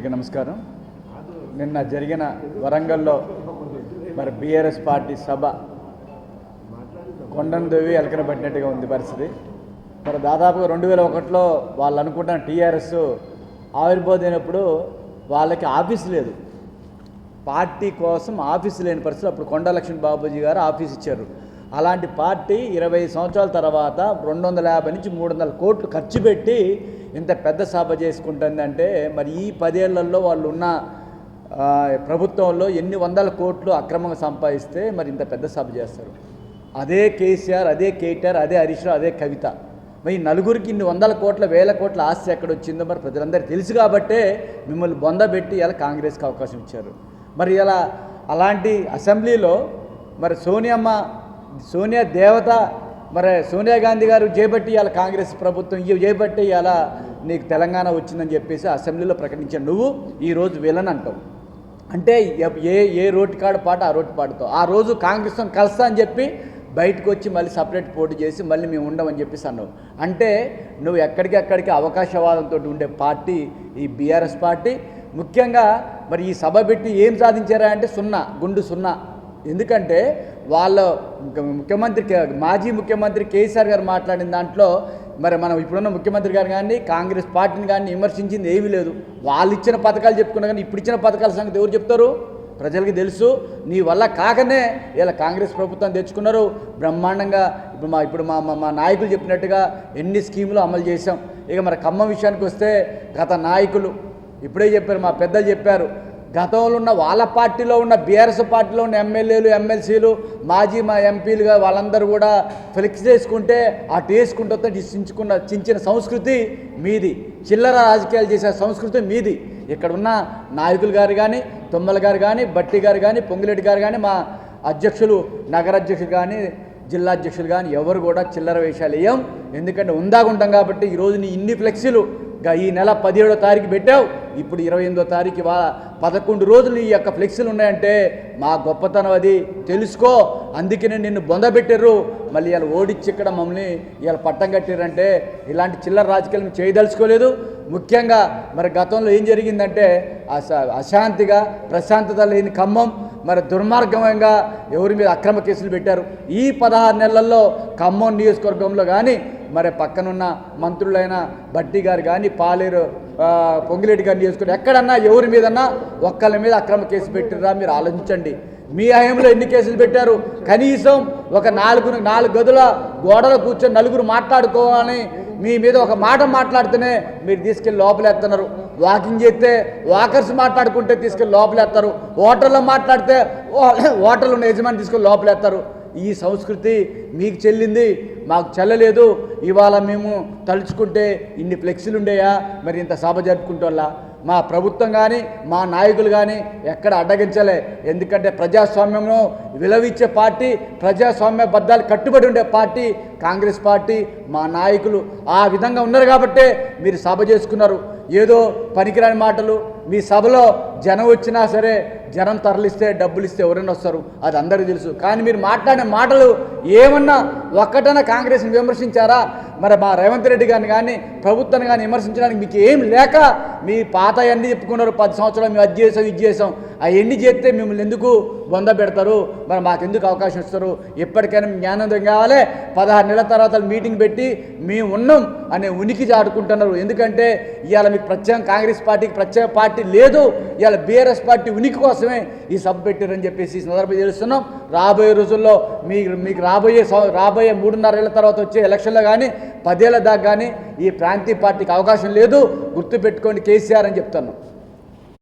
అందరికీ నమస్కారం. నిన్న జరిగిన వరంగల్లో మరి బీఆర్ఎస్ పార్టీ సభ కొండను దేవి ఎలకనబట్టినట్టుగా ఉంది పరిస్థితి. మరి దాదాపుగా రెండు వేల ఒకటిలో వాళ్ళు అనుకుంటున్న టీఆర్ఎస్ ఆవిర్భోదైనప్పుడు వాళ్ళకి ఆఫీస్ లేదు. పార్టీ కోసం ఆఫీస్ లేని పరిస్థితి అప్పుడు కొండ లక్ష్మణ్ బాబూజీ గారు ఆఫీస్ ఇచ్చారు. అలాంటి పార్టీ ఇరవై సంవత్సరాల తర్వాత రెండు వందల యాభై నుంచి మూడు వందల కోట్లు ఖర్చు పెట్టి ఇంత పెద్ద సభ చేసుకుంటుందంటే మరి ఈ పదేళ్ళలో వాళ్ళు ఉన్న ప్రభుత్వంలో ఎన్ని వందల కోట్లు అక్రమంగా సంపాదిస్తే మరి ఇంత పెద్ద సభ చేస్తారు. అదే కేసీఆర్ అదే కేటీఆర్ అదే హరీష్ అదే కవిత. మరి ఈ నలుగురికి ఇన్ని వందల కోట్ల వేల కోట్ల ఆస్తి ఎక్కడ వచ్చిందో మరి ప్రజలందరికీ తెలుసు కాబట్టే మిమ్మల్ని బొందబెట్టి ఇలా కాంగ్రెస్కి అవకాశం ఇచ్చారు. మరి ఇలా అలాంటి అసెంబ్లీలో మరి సోనియమ్మ సోనియా దేవత మరి సోనియా గాంధీ గారు చేపట్టి ఇవాళ కాంగ్రెస్ ప్రభుత్వం ఇవి చేపట్టి ఇవాళ నీకు తెలంగాణ వచ్చిందని చెప్పేసి అసెంబ్లీలో ప్రకటించాను నువ్వు ఈరోజు విలన్ అంటావు. అంటే ఎ- ఏ ఏ రోడ్డు కాడ పాట ఆ రోడ్డు పాడుతావు ఆ రోజు కాంగ్రెస్తో కలుస్తా అని చెప్పి బయటకు వచ్చి మళ్ళీ సపరేట్ పోటీ చేసి మళ్ళీ మేము ఉండమని చెప్పేసి అన్నావు. అంటే నువ్వు ఎక్కడికి అక్కడికి అవకాశవాదంతో ఉండే పార్టీ ఈ బీఆర్ఎస్ పార్టీ. ముఖ్యంగా మరి ఈ సభ పెట్టి ఏం సాధించారా అంటే సున్నా గుండు సున్నా. ఎందుకంటే వాళ్ళ ముఖ్యమంత్రి మాజీ ముఖ్యమంత్రి కేసీఆర్ గారు మాట్లాడిన దాంట్లో మరి మనం ఇప్పుడున్న ముఖ్యమంత్రి గారు కానీ కాంగ్రెస్ పార్టీని కానీ విమర్శించింది ఏమీ లేదు. వాళ్ళు ఇచ్చిన పథకాలు చెప్పుకున్నా కానీ ఇప్పుడు ఇచ్చిన పథకాల సంగతి ఎవరు చెప్తారు? ప్రజలకి తెలుసు. నీ వల్ల కాకనే ఇలా కాంగ్రెస్ ప్రభుత్వం తెచ్చుకున్నారు. బ్రహ్మాండంగా ఇప్పుడు మా ఇప్పుడు మా మా- మా నాయకులు చెప్పినట్టుగా ఎన్ని స్కీములు అమలు చేశాం. ఇక మరి ఖమ్మం విషయానికి వస్తే గత నాయకులు ఇప్పుడే చెప్పారు మా పెద్దలు చెప్పారు. గతంలో ఉన్న వాళ్ళ పార్టీలో ఉన్న బీఆర్ఎస్ పార్టీలో ఉన్న ఎమ్మెల్యేలు ఎమ్మెల్సీలు మాజీ మా ఎంపీలుగా వాళ్ళందరూ కూడా ఫ్లెక్స్ చేసుకుంటే అటు వేసుకుంటే చించుకున్న చించిన సంస్కృతి మీది. చిల్లర రాజకీయాలు చేసే సంస్కృతి మీది. ఇక్కడ ఉన్న నాయకులు గారు కానీ తుమ్మల గారు కానీ బట్టి గారు కానీ పొంగిరెడ్డి గారు కానీ మా అధ్యక్షులు నగర అధ్యక్షులు కానీ జిల్లా అధ్యక్షులు కానీ ఎవరు కూడా చిల్లర వేషాలు వేయం. ఎందుకంటే ఉందాగుంటాం కాబట్టి ఈరోజు నీ ఇన్ని ఫ్లెక్సీలు ఈ నెల పదిహేడో తారీఖు పెట్టావు. ఇప్పుడు ఇరవై ఎనిమిదో తారీఖు వా పదకొండు రోజులు ఈ యొక్క ఫ్లెక్సీలు ఉన్నాయంటే మా గొప్పతనం అది. తెలుసుకో. అందుకనే నిన్ను బొందబెట్టారు మళ్ళీ ఇలా ఓడిచ్చి ఇక్కడ మమ్మల్ని ఇలా పట్టం కట్టారంటే ఇలాంటి చిల్లర రాజకీయాలు మేము చేయదలుచుకోలేదు. ముఖ్యంగా మరి గతంలో ఏం జరిగిందంటే అశాంతిగా ప్రశాంతత లేని ఖమ్మం మరి దుర్మార్గంగా ఎవరి మీద అక్రమ కేసులు పెట్టారు. ఈ పదహారు నెలల్లో ఖమ్మం నియోజకవర్గంలో కానీ మరి పక్కనున్న మంత్రులైన బట్టి గారు కానీ పాలేరు పొంగిరెడ్డి గారిని చేసుకుని ఎక్కడన్నా ఎవరి మీదన్నా ఒక్కళ్ళ మీద అక్రమ కేసు పెట్టిర్రా మీరు ఆలోచించండి. మీ హయాంలో ఎన్ని కేసులు పెట్టారు? కనీసం ఒక నాలుగు నాలుగు గదుల గోడలు కూర్చొని నలుగురు మాట్లాడుకోవాలని మీ మీద ఒక మాట మాట్లాడితేనే మీరు తీసుకెళ్ళి లోపలేస్తున్నారు వాకింగ్ చేస్తే వాకర్స్ మాట్లాడుకుంటే తీసుకెళ్ళి లోపలేస్తారు హోటల్లో మాట్లాడితే హోటల్ ఉన్న యజమాని తీసుకెళ్ళి లోపలేస్తారు ఈ సంస్కృతి మీకు చెల్లింది మాకు చెల్లలేదు. ఇవాళ మేము తలుచుకుంటే ఇన్ని ఫ్లెక్సీలు ఉండేయా? మరి ఇంత సభ జరుపుకుంటోళ్ళ? మా ప్రభుత్వం కానీ మా నాయకులు కానీ ఎక్కడ అడ్డగించలే. ఎందుకంటే ప్రజాస్వామ్యంలో విలవిచ్చే పార్టీ ప్రజాస్వామ్య బద్దాలు కట్టుబడి ఉండే పార్టీ కాంగ్రెస్ పార్టీ మా నాయకులు ఆ విధంగా ఉన్నారు కాబట్టే మీరు సభ చేసుకున్నారు. ఏదో పనికిరాని మాటలు. మీ సభలో జనం వచ్చినా సరే జనం తరలిస్తే డబ్బులు ఇస్తే ఎవరైనా వస్తారు. అది అందరికీ తెలుసు. కానీ మీరు మాట్లాడిన మాటలు ఏమన్నా ఒక్కటైనా కాంగ్రెస్ని విమర్శించారా? మరి మా రేవంత్ రెడ్డి గారిని కానీ ప్రభుత్వాన్ని కానీ విమర్శించడానికి మీకు ఏం లేక మీ పాత అన్ని చెప్పుకున్నారు పది సంవత్సరాలు మేము అది చేసాం ఇది చేసాం. అవన్నీ చేస్తే మిమ్మల్ని ఎందుకు బొంద పెడతారు? మరి మాకెందుకు అవకాశం ఇస్తారు? ఎప్పటికైనా జ్ఞానోదయం కావాలి. పదహారు నెలల తర్వాత మీటింగ్ పెట్టి మేము ఉన్నాం అనే ఉనికి చాటుకుంటున్నారు. ఎందుకంటే ఇవాళ మీకు ప్రత్యేక కాంగ్రెస్ పార్టీకి ప్రత్యేక పార్టీ లేదు. ఇవాళ బీఆర్ఎస్ పార్టీ ఉనికి కోసమే ఈ సభ పెట్టారని చెప్పేసి ఈ సందర్భంగా తెలుస్తున్నాం. రాబోయే రోజుల్లో మీ మీకు రాబోయే రాబోయే మూడున్నరేళ్ళ తర్వాత వచ్చే ఎలక్షన్లో కానీ పదేళ్ళ దాకా కానీ ఈ ప్రాంతీయ పార్టీకి అవకాశం లేదు. గుర్తుపెట్టుకోండి కేసీఆర్ అని చెప్తున్నాం.